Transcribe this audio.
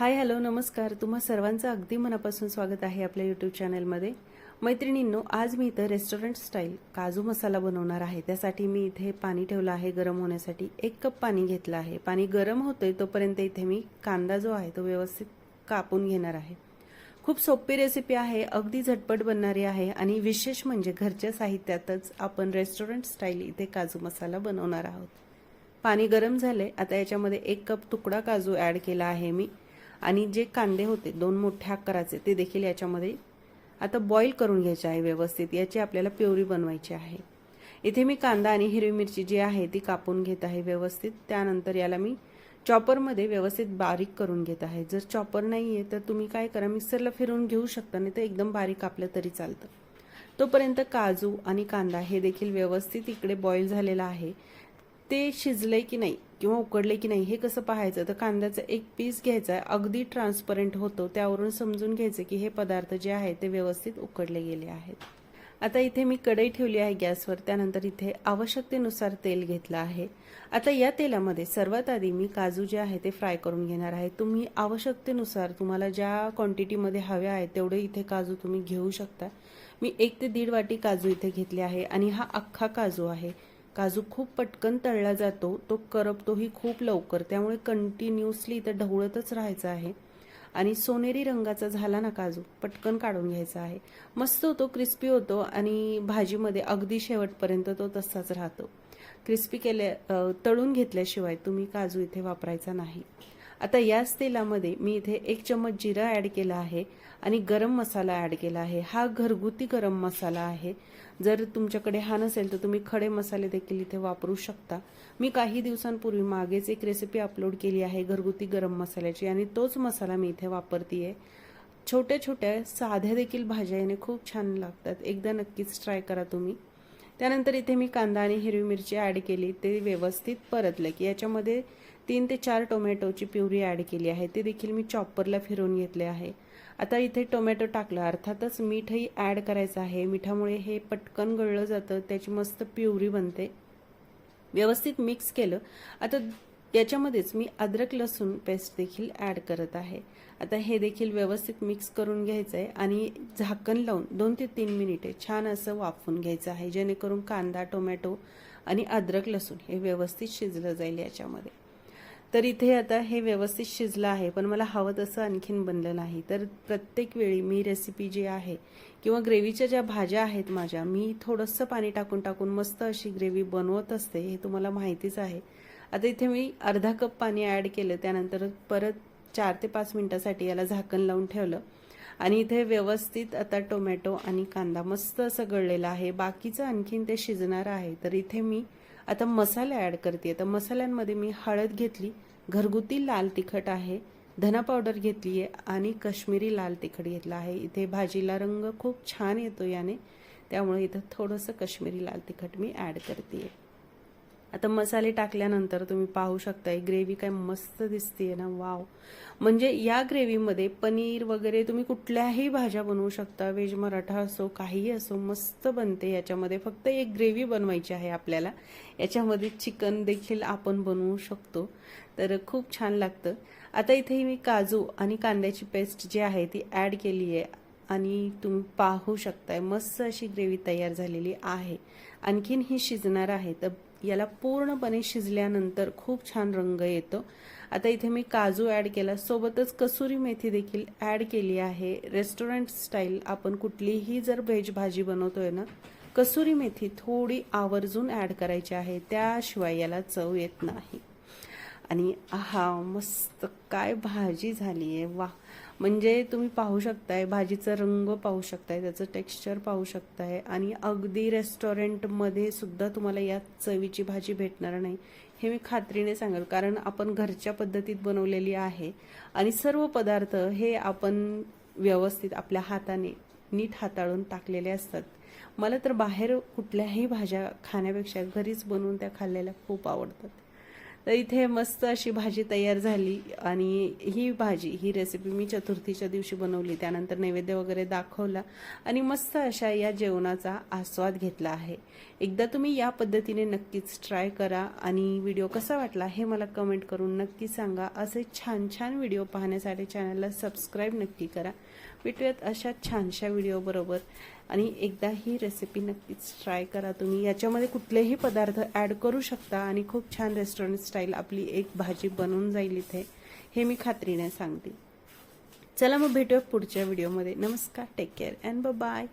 Hi hello नमस्कार. तुम्हा सर्वांचं अगदी मनापासून स्वागत आहे आपल्या यूट्यूब चॅनलमध्ये मैत्रिणींनो आज मी इथं रेस्टॉरंट स्टाईल काजू मसाला बनवणार आहे. त्यासाठी मी इथे पाणी ठेवलं आहे गरम होण्यासाठी एक कप पाणी घेतलं आहे. पाणी गरम होतंय तोपर्यंत इथे मी कांदा जो आहे तो व्यवस्थित कापून घेणार आहे. खूप सोपी रेसिपी आहे अगदी झटपट बनणारी आहे आणि विशेष म्हणजे घरच्या साहित्यातच आपण रेस्टॉरंट स्टाईल इथे काजू मसाला बनवणार आहोत. पाणी गरम झाले आता याच्यामध्ये एक कप तुकडा काजू ॲड केला आहे मी. आणि जे कांदे होते दोन मोठ्या आकाराचे ते देखील याच्यामध्ये आता बॉईल करून घ्यायचे आहे व्यवस्थित. याची आपल्याला प्युरी बनवायची आहे. इथे मी कांदा आणि हिरवी मिरची जी आहे ती कापून घेत आहे व्यवस्थित. त्यानंतर याला मी चॉपरमध्ये व्यवस्थित बारीक करून घेत आहे. जर चॉपर नाही आहे तर तुम्ही काय करा मिक्सरला फिरवून घेऊ शकता नाही तर एकदम बारीक कापलं तरी चालतं. तोपर्यंत काजू आणि कांदा हे देखील व्यवस्थित इकडे बॉईल झालेला आहे. ते शिजलंय की नाही किंवा उकडले की नाही हे कसं पाहायचं? तर कांद्याचा एक पीस घ्यायचा आहे. अगदी ट्रान्सपरंट होतो. त्यावरून समजून घ्यायचं की हे पदार्थ जे आहे ते व्यवस्थित उकडले गेले आहेत. आता इथे मी कढई ठेवली आहे गॅसवर. त्यानंतर इथे आवश्यकतेनुसार तेल घेतलं आहे. आता या तेलामध्ये सर्वात आधी मी काजू जे आहे ते फ्राय करून घेणार आहे. तुम्ही आवश्यकतेनुसार तुम्हाला ज्या क्वांटिटीमध्ये हवे आहेत तेवढे इथे काजू तुम्ही घेऊ शकता. मी एक ते दीड वाटी काजू इथे घेतले आहे आणि हा अख्खा काजू आहे. काजू खूप पटकन तळला जातो तो करपतोही खूप लवकर. त्यामुळे कंटिन्युअसली इथं ढवळतच राहायचं आहे. आणि सोनेरी रंगाचा झाला ना काजू पटकन काढून घ्यायचा आहे. मस्त होतो क्रिस्पी होतो आणि भाजीमध्ये अगदी शेवटपर्यंत तो तसाच राहतो. क्रिस्पी केल्या तळून घेतल्याशिवाय तुम्ही काजू इथे वापरायचा नाही. आता याच तेलामध्ये मी इथे एक चम्मच जिरा ॲड केला आहे आणि गरम मसाला ॲड केला आहे. हा घरगुती गरम मसाला आहे. जर तुमच्याकडे हा नसेल तर तुम्ही खडे मसाले देखील इथे वापरू शकता. मी काही दिवसांपूर्वी मागेच एक रेसिपी अपलोड केली आहे घरगुती गरम मसाल्याची आणि तोच मसाला मी इथे वापरते छोट्या छोट्या साध्या देखील भाज्या याने खूप छान लागतात. एकदा नक्कीच ट्राय करा तुम्ही. त्यानंतर इथे मी कांदा आणि हिरवी मिरची ॲड केली. ते व्यवस्थित परतलं की याच्यामध्ये तीन ते चार टोमॅटोची प्युरी ॲड केली आहे. ते देखील मी चॉपरला फिरवून घेतले आहे. आता इथे टोमॅटो टाकलं. अर्थातच मीठही ॲड करायचं आहे. मिठामुळे हे पटकन गळलं जातं. त्याची मस्त प्युरी बनते. व्यवस्थित मिक्स केलं. आता याच्यामध्येच मी अद्रक लसूण पेस्ट देखील ॲड करत आहे. आता हे देखील व्यवस्थित मिक्स करून घ्यायचं आहे आणि झाकण लावून दोन ते तीन मिनिटे छान असं वाफून घ्यायचं आहे. जेणेकरून कांदा टोमॅटो आणि अद्रक लसूण हे व्यवस्थित शिजलं जाईल याच्यामध्ये. तर इथे आता हे व्यवस्थित शिजलं आहे पण मला हवं तसं आणखीन बनलं नाही. तर प्रत्येक वेळी मी रेसिपी जी आहे किंवा ग्रेव्हीच्या ज्या भाज्या आहेत माझ्या मी थोडंसं पाणी टाकून टाकून मस्त अशी ग्रेव्ही बनवत असते हे तुम्हाला माहितीच आहे. आता इथे मी अर्धा कप पाणी ॲड केलं त्यानंतर परत चार ते पाच मिनटासाठी याला झाकण लावून ठेवलं. आणि इथे व्यवस्थित आता टोमॅटो आणि कांदा मस्त असं गळलेला आहे. बाकीचं आणखीन ते शिजणार आहे. तर इथे मी आता मसाले ॲड करते तर मसाल्यांमध्ये मी हळद घेतली घरगुती लाल तिखट आहे धना पावडर घेतली आहे आणि कश्मीरी लाल तिखट घेतला आहे. इथे भाजीला रंग खूप छान येतो याने त्यामुळे इथं थोडंसं कश्मीरी लाल तिखट मी ॲड करते आता मसाले टाकल्यानंतर तुम्ही पाहू शकताय ग्रेव्ही काय मस्त दिसते ना वाव म्हणजे या ग्रेव्हीमध्ये पनीर वगैरे तुम्ही कुठल्याही भाज्या बनवू शकता व्हेज मराठा असो काहीही असो मस्त बनते याच्यामध्ये. फक्त एक ग्रेव्ही बनवायची आहे आपल्याला. याच्यामध्ये चिकन देखील आपण बनवू शकतो. तर खूप छान लागतं. आता इथे मी काजू आणि कांद्याची पेस्ट जी आहे ती ॲड केली आहे आणि तुम्ही पाहू शकताय मस्त अशी ग्रेव्ही तयार झालेली आहे. आणखीन ही शिजणार आहे. तर याला पूर्णपणे शिजल्यानंतर खूप छान रंग येतो. आता इथे मी काजू ॲड केला. सोबतच कसुरी मेथी देखील ॲड केली आहे. रेस्टॉरंट स्टाईल आपण कुठलीही जर व्हेज भाजी बनवतोय ना कसुरी मेथी थोडी आवर्जून ॲड करायची आहे. त्याशिवाय याला चव येत नाही. आणि आहा मस्त काय भाजी झाली आहे वा म्हणजे तुम्ही पाहू शकताय भाजीचा रंग पाहू शकताय त्याचं टेक्स्चर पाहू शकताय आणि अगदी रेस्टॉरंटमध्ये सुद्धा तुम्हाला या चवीची भाजी भेटणार नाही हे मी खात्रीने सांगेल. कारण आपण घरच्या पद्धतीत बनवलेली आहे आणि सर्व पदार्थ हे आपण व्यवस्थित आपल्या हाताने नीट हाताळून टाकलेले असतात. मला तर बाहेर कुठल्याही भाज्या खाण्यापेक्षा घरीच बनवून त्या खाल्लेल्या खूप आवडतात. तर इथे मस्त अशी भाजी तयार झाली. आणि ही भाजी ही रेसिपी मी चतुर्थीच्या दिवशी बनवली. त्यानंतर नैवेद्य वगैरे दाखवला. आणि मस्त अशा या जेवणाचा आस्वाद घेतला आहे. एकदा तुम्ही या पद्धतीने नक्कीच ट्राय करा. आणि व्हिडिओ कसा वाटला हे मला कमेंट करून नक्की सांगा. असे छान छान व्हिडिओ पाहण्यासाठी चॅनलला सबस्क्राईब नक्की करा. भेटूयात अशा छानशा व्हिडिओ बरोबर. आणि एकदा ही रेसिपी नक्कीच ट्राय करा तुम्ही. याच्यामध्ये कुठलेही पदार्थ ॲड करू शकता आणि खूप छान रेस्टॉरंट स्टाईल आपली एक भाजी बनून जाईल इथे. हे मी खात्रीने सांगते. चला मग भेटूया पुढच्या व्हिडिओमध्ये नमस्कार. Take care and bye